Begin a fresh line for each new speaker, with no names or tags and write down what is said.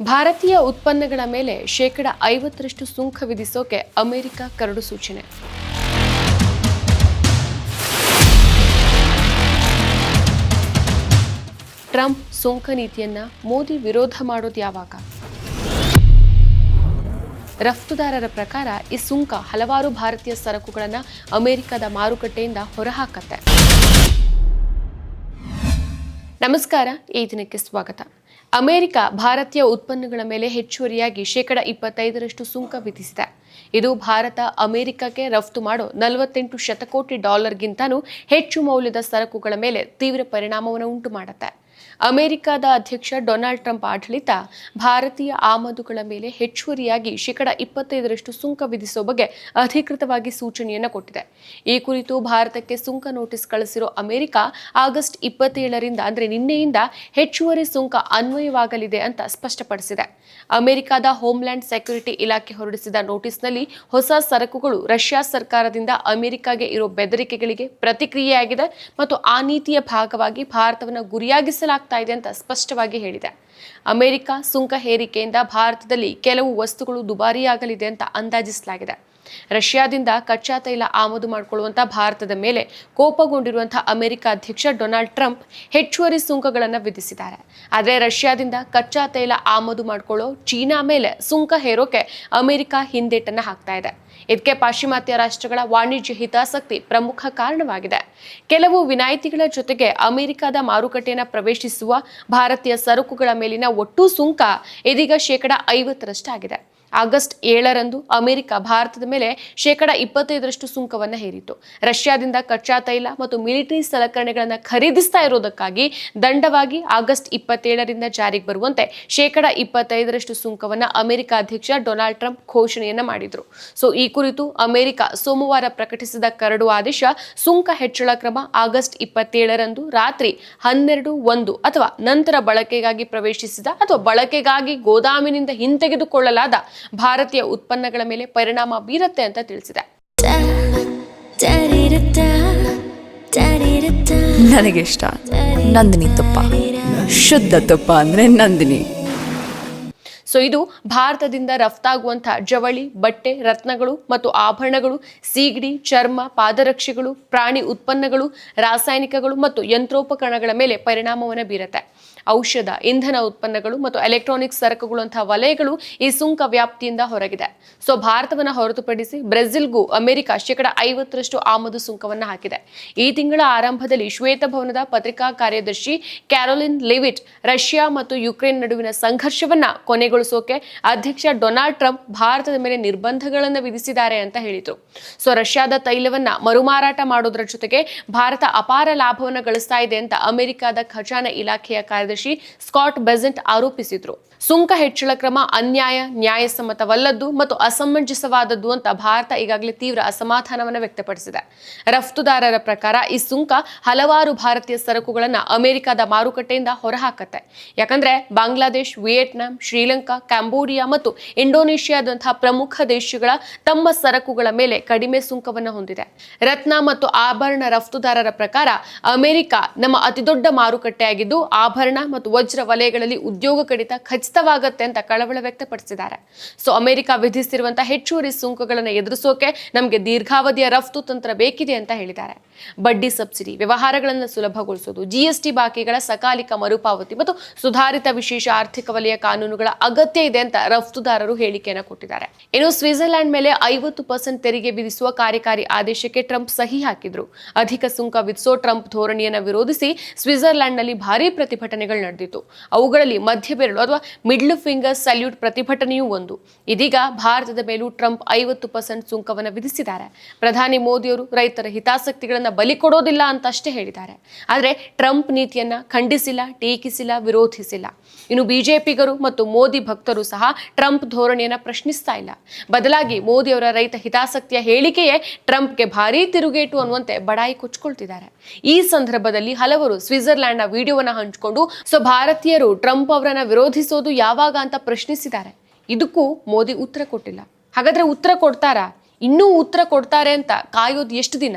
ಭಾರತೀಯ ಉತ್ಪನ್ನಗಳ ಮೇಲೆ ಶೇಕಡ ಐವತ್ತರಷ್ಟು ಸುಂಕ ವಿಧಿಸೋಕೆ ಅಮೆರಿಕ ಕರಡು ಸೂಚನೆ. ಟ್ರಂಪ್ ಸುಂಕ ನೀತಿಯನ್ನ ಮೋದಿ ವಿರೋಧ ಮಾಡೋದು ಯಾವಾಗ? ರಫ್ತುದಾರರ ಪ್ರಕಾರ ಈ ಸುಂಕ ಹಲವಾರು ಭಾರತೀಯ ಸರಕುಗಳನ್ನು ಅಮೆರಿಕದ ಮಾರುಕಟ್ಟೆಯಿಂದ ಹೊರಹಾಕತ್ತೆ. ನಮಸ್ಕಾರ, ಈ ದಿನಕ್ಕೆ ಸ್ವಾಗತ. ಅಮೆರಿಕ ಭಾರತೀಯ ಉತ್ಪನ್ನಗಳ ಮೇಲೆ ಹೆಚ್ಚುವರಿಯಾಗಿ ಶೇಕಡ ಇಪ್ಪತ್ತೈದರಷ್ಟು ಸುಂಕ ವಿಧಿಸಿದೆ. ಇದು ಭಾರತ ಅಮೆರಿಕಕ್ಕೆ ರಫ್ತು ಮಾಡೋ ನಲವತ್ತೆಂಟು ಶತಕೋಟಿ ಡಾಲರ್ಗಿಂತಲೂ ಹೆಚ್ಚು ಮೌಲ್ಯದ ಸರಕುಗಳ ಮೇಲೆ ತೀವ್ರ ಪರಿಣಾಮವನ್ನು ಉಂಟು ಮಾಡುತ್ತೆ ಅಮೆರಿಕದ ಅಧ್ಯಕ್ಷ ಡೊನಾಲ್ಡ್ ಟ್ರಂಪ್ ಆಡಳಿತ ಭಾರತೀಯ ಆಮದುಗಳ ಮೇಲೆ ಹೆಚ್ಚುವರಿಯಾಗಿ ಶೇಕಡ ಇಪ್ಪತ್ತೈದರಷ್ಟು ಸುಂಕ ವಿಧಿಸುವ ಬಗ್ಗೆ ಅಧಿಕೃತವಾಗಿ ಸೂಚನೆಯನ್ನು ಕೊಟ್ಟಿದೆ. ಈ ಕುರಿತು ಭಾರತಕ್ಕೆ ಸುಂಕ ನೋಟಿಸ್ ಕಳಿಸಿರೋ ಅಮೆರಿಕ ಆಗಸ್ಟ್ ಇಪ್ಪತ್ತೇಳರಿಂದ ಅಂದರೆ ನಿನ್ನೆಯಿಂದ ಹೆಚ್ಚುವರಿ ಸುಂಕ ಅನ್ವಯವಾಗಲಿದೆ ಅಂತ ಸ್ಪಷ್ಟಪಡಿಸಿದೆ. ಅಮೆರಿಕದ ಹೋಮ್ಲ್ಯಾಂಡ್ ಸೆಕ್ಯುರಿಟಿ ಇಲಾಖೆ ಹೊರಡಿಸಿದ ನೋಟಿಸ್ನಲ್ಲಿ ಹೊಸ ಸರಕುಗಳು ರಷ್ಯಾ ಸರ್ಕಾರದಿಂದ ಅಮೆರಿಕಾಗೆ ಇರೋ ಬೆದರಿಕೆಗಳಿಗೆ ಪ್ರತಿಕ್ರಿಯೆಯಾಗಿದೆ ಮತ್ತು ಆ ನೀತಿಯ ಭಾಗವಾಗಿ ಭಾರತವನ್ನು ಗುರಿಯಾಗಿಸಲಾಗ್ತಾ ಇದೆ ಅಂತ ಸ್ಪಷ್ಟವಾಗಿ ಹೇಳಿದೆ. ಅಮೆರಿಕ ಸುಂಕ ಹೇರಿಕೆಯಿಂದ ಭಾರತದಲ್ಲಿ ಕೆಲವು ವಸ್ತುಗಳು ದುಬಾರಿಯಾಗಲಿದೆ ಅಂತ ಅಂದಾಜಿಸಲಾಗಿದೆ. ರಷ್ಯಾದಿಂದ ಕಚ್ಚಾ ತೈಲ ಆಮದು ಮಾಡಿಕೊಳ್ಳುವಂಥ ಭಾರತದ ಮೇಲೆ ಕೋಪಗೊಂಡಿರುವಂತಹ ಅಮೆರಿಕ ಅಧ್ಯಕ್ಷ ಡೊನಾಲ್ಡ್ ಟ್ರಂಪ್ ಹೆಚ್ಚುವರಿ ಸುಂಕಗಳನ್ನು ವಿಧಿಸಿದ್ದಾರೆ. ಆದರೆ ರಷ್ಯಾದಿಂದ ಕಚ್ಚಾ ತೈಲ ಆಮದು ಮಾಡಿಕೊಳ್ಳೋ ಚೀನಾ ಮೇಲೆ ಸುಂಕ ಹೇರೋಕೆ ಅಮೆರಿಕ ಹಿಂದೇಟನ್ನು ಹಾಕ್ತಾ ಇದೆ. ಇದಕ್ಕೆ ಪಾಶ್ಚಿಮಾತ್ಯ ರಾಷ್ಟ್ರಗಳ ವಾಣಿಜ್ಯ ಹಿತಾಸಕ್ತಿ ಪ್ರಮುಖ ಕಾರಣವಾಗಿದೆ. ಕೆಲವು ವಿನಾಯಿತಿಗಳ ಜೊತೆಗೆ ಅಮೆರಿಕದ ಮಾರುಕಟ್ಟೆಯನ್ನು ಪ್ರವೇಶಿಸುವ ಭಾರತೀಯ ಸರಕುಗಳ ಮೇಲಿನ ಒಟ್ಟು ಸುಂಕ ಇದೀಗ ಶೇಕಡ ಐವತ್ತರಷ್ಟಾಗಿದೆ ಆಗಸ್ಟ್ ಏಳರಂದು ಅಮೆರಿಕ ಭಾರತದ ಮೇಲೆ ಶೇಕಡ ಇಪ್ಪತ್ತೈದರಷ್ಟು ಸುಂಕವನ್ನು ಹೇರಿತು ರಷ್ಯಾದಿಂದ ಕಚ್ಚಾ ತೈಲ ಮತ್ತು ಮಿಲಿಟರಿ ಸಲಕರಣೆಗಳನ್ನು ಖರೀದಿಸ್ತಾ ಇರೋದಕ್ಕಾಗಿ ದಂಡವಾಗಿ ಆಗಸ್ಟ್ ಇಪ್ಪತ್ತೇಳರಿಂದ ಜಾರಿಗೆ ಬರುವಂತೆ ಶೇಕಡ ಇಪ್ಪತ್ತೈದರಷ್ಟು ಸುಂಕವನ್ನು ಅಮೆರಿಕ ಅಧ್ಯಕ್ಷ ಡೊನಾಲ್ಡ್ ಟ್ರಂಪ್ ಘೋಷಣೆಯನ್ನು ಮಾಡಿದರು. ಸೊ, ಈ ಕುರಿತು ಅಮೆರಿಕ ಸೋಮವಾರ ಪ್ರಕಟಿಸಿದ ಕರಡು ಆದೇಶ ಸುಂಕ ಹೆಚ್ಚಳ ಕ್ರಮ ಆಗಸ್ಟ್ ಇಪ್ಪತ್ತೇಳರಂದು ರಾತ್ರಿ ಹನ್ನೆರಡು ಒಂದು ಅಥವಾ ನಂತರ ಬಳಕೆಗಾಗಿ ಪ್ರವೇಶಿಸಿದ ಅಥವಾ ಬಳಕೆಗಾಗಿ ಗೋದಾಮಿನಿಂದ ಹಿಂತೆಗೆದುಕೊಳ್ಳಲಾದ ಭಾರತೀಯ ಉತ್ಪನ್ನಗಳ ಮೇಲೆ ಪರಿಣಾಮ ಬೀರುತ್ತೆ ಅಂತ ತಿಳಿಸಿದೆ.
ನನಗಿಷ್ಟ ನಂದಿನಿ ತುಪ್ಪ. ಶುದ್ಧ ತುಪ್ಪ ಅಂದ್ರೆ ನಂದಿನಿ.
ಸೊ ಇದು ಭಾರತದಿಂದ ರಫ್ತಾಗುವಂತಹ ಜವಳಿ, ಬಟ್ಟೆ, ರತ್ನಗಳು ಮತ್ತು ಆಭರಣಗಳು, ಸೀಗಡಿ, ಚರ್ಮ, ಪಾದರಕ್ಷೆಗಳು, ಪ್ರಾಣಿ ಉತ್ಪನ್ನಗಳು, ರಾಸಾಯನಿಕಗಳು ಮತ್ತು ಯಂತ್ರೋಪಕರಣಗಳ ಮೇಲೆ ಪರಿಣಾಮವನ್ನು ಬೀರುತ್ತೆ. ಔಷಧ, ಇಂಧನ ಉತ್ಪನ್ನಗಳು ಮತ್ತು ಎಲೆಕ್ಟ್ರಾನಿಕ್ಸ್ ಸರಕುಗಳು ಅಂತಹ ವಲಯಗಳು ಈ ಸುಂಕ ವ್ಯಾಪ್ತಿಯಿಂದ ಹೊರಗಿದೆ. ಸೊ ಭಾರತವನ್ನು ಹೊರತುಪಡಿಸಿ ಬ್ರೆಜಿಲ್ಗೂ ಅಮೆರಿಕ ಶೇಕಡ ಐವತ್ತರಷ್ಟು ಆಮದು ಸುಂಕವನ್ನು ಹಾಕಿದೆ. ಈ ತಿಂಗಳ ಆರಂಭದಲ್ಲಿ ಶ್ವೇತಭವನದ ಪತ್ರಿಕಾ ಕಾರ್ಯದರ್ಶಿ ಕ್ಯಾರೋಲಿನ್ ಲಿವಿಟ್ ರಷ್ಯಾ ಮತ್ತು ಯುಕ್ರೇನ್ ನಡುವಿನ ಸಂಘರ್ಷವನ್ನ ಕೊನೆಗೊಳಿಸೋಕೆ ಅಧ್ಯಕ್ಷ ಡೊನಾಲ್ಡ್ ಟ್ರಂಪ್ ಭಾರತದ ಮೇಲೆ ನಿರ್ಬಂಧಗಳನ್ನು ವಿಧಿಸಿದ್ದಾರೆ ಅಂತ ಹೇಳಿದರು. ಸೊ, ರಷ್ಯಾದ ತೈಲವನ್ನ ಮರುಮಾರಾಟ ಮಾಡೋದರ ಜೊತೆಗೆ ಭಾರತ ಅಪಾರ ಲಾಭವನ್ನು ಗಳಿಸ್ತಾ ಇದೆ ಅಂತ ಅಮೆರಿಕದ ಖಜಾನೆ ಇಲಾಖೆಯ ಕಾರ್ಯದರ್ಶಿ ಸ್ಕಾಟ್ ಬೆಸೆಂಟ್ ಆರೋಪಿಸಿದ್ರು. ಸುಂಕ ಹೆಚ್ಚಳ ಕ್ರಮ ಅನ್ಯಾಯ, ನ್ಯಾಯಸಮ್ಮತವಲ್ಲದ್ದು ಮತ್ತು ಅಸಮಂಜಸವಾದದ್ದು ಅಂತ ಭಾರತ ಈಗಾಗಲೇ ತೀವ್ರ ಅಸಮಾಧಾನವನ್ನು ವ್ಯಕ್ತಪಡಿಸಿದೆ. ರಫ್ತುದಾರರ ಪ್ರಕಾರ ಈ ಸುಂಕ ಹಲವಾರು ಭಾರತೀಯ ಸರಕುಗಳನ್ನು ಅಮೆರಿಕದ ಮಾರುಕಟ್ಟೆಯಿಂದ ಹೊರಹಾಕತ್ತೆ. ಯಾಕಂದ್ರೆ ಬಾಂಗ್ಲಾದೇಶ್, ವಿಯೆಟ್ನಾಂ, ಶ್ರೀಲಂಕಾ ಕ್ಯಾಂಬೋಡಿಯಾ ಮತ್ತು ಇಂಡೋನೇಷ್ಯಾದಂತಹ ಪ್ರಮುಖ ದೇಶಗಳ ತಮ್ಮ ಸರಕುಗಳ ಮೇಲೆ ಕಡಿಮೆ ಸುಂಕವನ್ನು ಹೊಂದಿದೆ. ರತ್ನ ಮತ್ತು ಆಭರಣ ರಫ್ತುದಾರರ ಪ್ರಕಾರ ಅಮೆರಿಕ ನಮ್ಮ ಅತಿದೊಡ್ಡ ಮಾರುಕಟ್ಟೆಯಾಗಿದ್ದು, ಆಭರಣ ಮತ್ತು ವಜ್ರ ವಲಯಗಳಲ್ಲಿ ಉದ್ಯೋಗ ಕಡಿತ ಖಚಿತವಾಗತ್ತೆ ಅಂತ ಕಳವಳ ವ್ಯಕ್ತಪಡಿಸಿದ್ದಾರೆ. ಸೊ, ಅಮೆರಿಕ ವಿಧಿಸಿರುವಂತಹ ಹೆಚ್ಚುವರಿ ಸುಂಕಗಳನ್ನು ಎದುರಿಸೋಕೆ ನಮಗೆ ದೀರ್ಘಾವಧಿಯ ರಫ್ತು ತಂತ್ರ ಬೇಕಿದೆ ಅಂತ ಹೇಳಿದ್ದಾರೆ. ಬಡ್ಡಿ ಸಬ್ಸಿಡಿ, ವ್ಯವಹಾರಗಳನ್ನು ಸುಲಭಗೊಳಿಸೋದು ಜಿಎಸ್ಟಿ ಬಾಕಿಗಳ ಸಕಾಲಿಕ ಮರುಪಾವತಿ ಮತ್ತು ಸುಧಾರಿತ ವಿಶೇಷ ಆರ್ಥಿಕ ವಲಯ ಕಾನೂನುಗಳ ಅಗತ್ಯ ಇದೆ ಅಂತ ರಫ್ತುದಾರರು ಹೇಳಿಕೆಯನ್ನು ಕೊಟ್ಟಿದ್ದಾರೆ. ಇನ್ನು ಸ್ವಿಟ್ಜರ್ಲೆಂಡ್ ಮೇಲೆ ಐವತ್ತು ಪರ್ಸೆಂಟ್ ತೆರಿಗೆ ವಿಧಿಸುವ ಕಾರ್ಯಕಾರಿ ಆದೇಶಕ್ಕೆ ಟ್ರಂಪ್ ಸಹಿ ಹಾಕಿದ್ರು. ಅಧಿಕ ಸುಂಕ ವಿಧಿಸೋ ಟ್ರಂಪ್ ಧೋರಣೆಯನ್ನು ವಿರೋಧಿಸಿ ಸ್ವಿಟ್ಜರ್ಲ್ಯಾಂಡ್ನಲ್ಲಿ ಭಾರೀ ಪ್ರತಿಭಟನೆಗಳು ನಡೆದಿತ್ತು. ಅವುಗಳಲ್ಲಿ ಮಧ್ಯಬೆರಳು ಅಥವಾ ಮಿಡ್ಲ್ ಫಿಂಗರ್ ಸಲ್ಯೂಟ್ ಪ್ರತಿಭಟನೆಯೂ ಒಂದು. ಇದೀಗ ಭಾರತದ ಮೇಲೂ ಟ್ರಂಪ್ ಐವತ್ತು ಪರ್ಸೆಂಟ್ ಸುಂಕವನ್ನು ವಿಧಿಸಿದ್ದಾರೆ. ಪ್ರಧಾನಿ ಮೋದಿಯವರು ರೈತರ ಹಿತಾಸಕ್ತಿಗಳನ್ನು ಬಲಿ ಕೊಡೋದಿಲ್ಲ ಅಂತ ಅಷ್ಟೇ ಹೇಳಿದ್ದಾರೆ. ಆದರೆ ಟ್ರಂಪ್ ನೀತಿಯನ್ನ ಖಂಡಿಸಿಲ್ಲ, ಟೀಕಿಸಿಲ್ಲ, ವಿರೋಧಿಸಿಲ್ಲ. ಇನ್ನು ಬಿಜೆಪಿಗರು ಮತ್ತು ಮೋದಿ ಭಕ್ತರು ಸಹ ಟ್ರಂಪ್ ಧೋರಣೆಯನ್ನು ಪ್ರಶ್ನಿಸ್ತಾ ಇಲ್ಲ. ಬದಲಾಗಿ ಮೋದಿಯವರ ರೈತ ಹಿತಾಸಕ್ತಿಯ ಹೇಳಿಕೆಯೇ ಟ್ರಂಪ್ಗೆ ಭಾರೀ ತಿರುಗೇಟು ಅನ್ನುವಂತೆ ಬಡಾಯಿ ಕೊಚ್ಕೊಳ್ತಿದ್ದಾರೆ. ಈ ಸಂದರ್ಭದಲ್ಲಿ ಹಲವರು ಸ್ವಿಟ್ಜರ್ಲ್ಯಾಂಡ್ನ ವಿಡಿಯೋವನ್ನು ಹಂಚಿಕೊಂಡು ಸೊ ಭಾರತೀಯರು ಟ್ರಂಪ್ ಅವರನ್ನ ವಿರೋಧಿಸೋದು ಯಾವಾಗ ಅಂತ ಪ್ರಶ್ನಿಸಿದ್ದಾರೆ. ಇದಕ್ಕೂ ಮೋದಿ ಉತ್ತರ ಕೊಟ್ಟಿಲ್ಲ. ಹಾಗಾದ್ರೆ ಉತ್ತರ ಕೊಡ್ತಾರಾ? ಇನ್ನೂ ಉತ್ತರ ಕೊಡ್ತಾರೆ ಅಂತ ಕಾಯೋದು ಎಷ್ಟು ದಿನ?